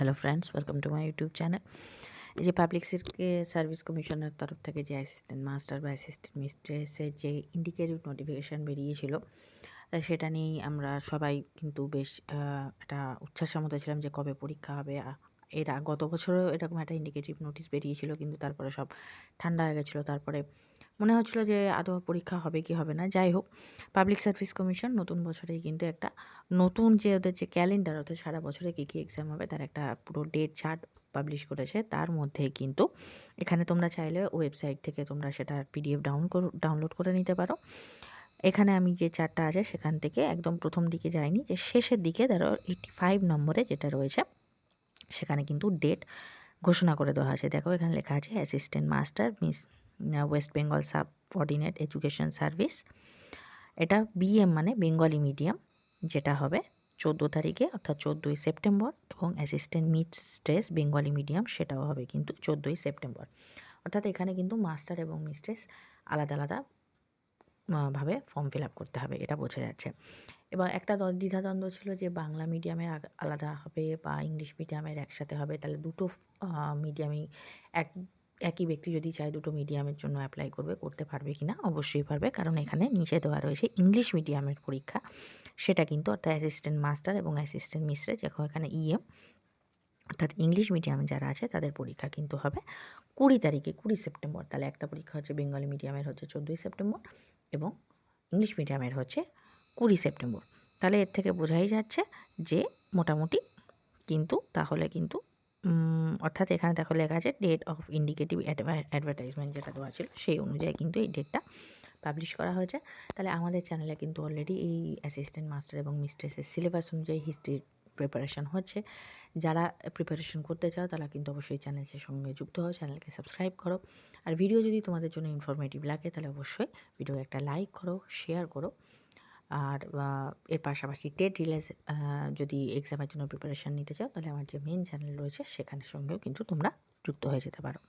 Hello friends welcome to my YouTube channel এই যে public service কমিশনের তরফ থেকে যে অ্যাসিস্ট্যান্ট মাস্টার বা অ্যাসিস্ট্যান্ট মিস্ট্রেসের যে ইন্ডিকেটিভ নোটিফিকেশান বেরিয়েছিল সেটা নিয়েই আমরা সবাই কিন্তু বেশ একটা উচ্ছ্বাসের মতো ছিলাম যে কবে পরীক্ষা হবে এর গত বছরও এরকম একটা ইন্ডিকেটিভ নোটিশ বেরিয়েছিল, কিন্তু তারপরে সব ঠান্ডা হয়ে গেছিল। তারপরে মনে হচ্ছিল যে আদৌ পরীক্ষা হবে কি হবে না। যাই হোক পাবলিক সার্ভিস কমিশন নতুন বছরেই কিন্তু একটা নতুন যে ওদের যে ক্যালেন্ডার অর্থাৎ সারা বছরে কী কী এক্সাম হবে, তার একটা পুরো ডেট চার্ট পাবলিশ করেছে। তার মধ্যে কিন্তু এখানে তোমরা চাইলে ওয়েবসাইট থেকে তোমরা সেটা পিডিএফ ডাউন ডাউনলোড করে নিতে পারো। এখানে আমি যে চার্টটা আছে, সেখান থেকে একদম প্রথম দিকে যাইনি, যে শেষের দিকে ধরো এইটি ফাইভ নম্বরে যেটা রয়েছে সেখানে কিন্তু ডেট ঘোষণা করে দেওয়া আছে দেখো এখানে লেখা আছে assistant master miss West Bengal subordinate education service এটা বিএম মানে বেঙ্গলি মিডিয়াম যেটা হবে চোদ্দ তারিখে অর্থাৎ চোদ্দোই সেপ্টেম্বর এবং assistant mistress Bengali medium সেটাও হবে কিন্তু চোদ্দোই সেপ্টেম্বর অর্থাৎ এখানে কিন্তু মাস্টার এবং মিস্ট্রেস আলাদা আলাদা ভাবে ফর্ম ফিল আপ করতে হবে, এটা বোঝা যাচ্ছে। এবার একটা দ্বিধাদ্বন্দ্ব ছিল যে বাংলা মিডিয়ামের আলাদা হবে বা ইংলিশ মিডিয়ামের একসাথে হবে, তাহলে দুটো মিডিয়ামেই এক, একই ব্যক্তি যদি চায় দুটো মিডিয়ামের জন্য অ্যাপ্লাই করবে, করতে পারবে কি না অবশ্যই পারবে, কারণ এখানে নিচে দেওয়া রয়েছে ইংলিশ মিডিয়ামের পরীক্ষা। সেটা কিন্তু অর্থাৎ অ্যাসিস্ট্যান্ট মাস্টার এবং অ্যাসিস্ট্যান্ট মিস্ট্রেস এখন এখানে ইএম অর্থাৎ ইংলিশ মিডিয়ামে যারা আছে, তাদের পরীক্ষা কিন্তু হবে কুড়ি তারিখে, কুড়ি সেপ্টেম্বর। তাহলে একটা পরীক্ষা হচ্ছে বেঙ্গলি মিডিয়ামের হচ্ছে চোদ্দোই সেপ্টেম্বর এবং ইংলিশ মিডিয়ামের হচ্ছে কুড়ি সেপ্টেম্বর। তাহলে এর থেকে বোঝাই যাচ্ছে যে মোটামুটি কিন্তু তাহলে কিন্তু অর্থাৎ এখানে দেখো লেখা আছে ডেট অফ ইন্ডিকেটিভ অ্যাডভার্টাইজমেন্ট যেটা দেওয়া ছিল, সেই অনুযায়ী কিন্তু এই ডেটটা পাবলিশ করা হয়েছে। তাহলে আমাদের চ্যানেলে কিন্তু অলরেডি এই অ্যাসিস্ট্যান্ট মাস্টার এবং মিস্ট্রেসের সিলেবাস অনুযায়ী হিস্ট্রির প্রিপারেশন হচ্ছে। যারা প্রিপারেশন করতে চাও, তারা কিন্তু অবশ্যই চ্যানেলের সঙ্গে যুক্ত হও চ্যানেলকে সাবস্ক্রাইব করো। আর ভিডিও যদি তোমাদের জন্য ইনফরমেটিভ লাগে, তাহলে অবশ্যই ভিডিও একটা লাইক করো শেয়ার করো। আর এর পাশাপাশি টেট রিলেজ যদি এক্সামের জন্য প্রিপারেশান নিতে চাও, তাহলে আমার যে মেন চ্যানেল রয়েছে, সেখানের সঙ্গেও কিন্তু তোমরা যুক্ত হয়ে যেতে পারো।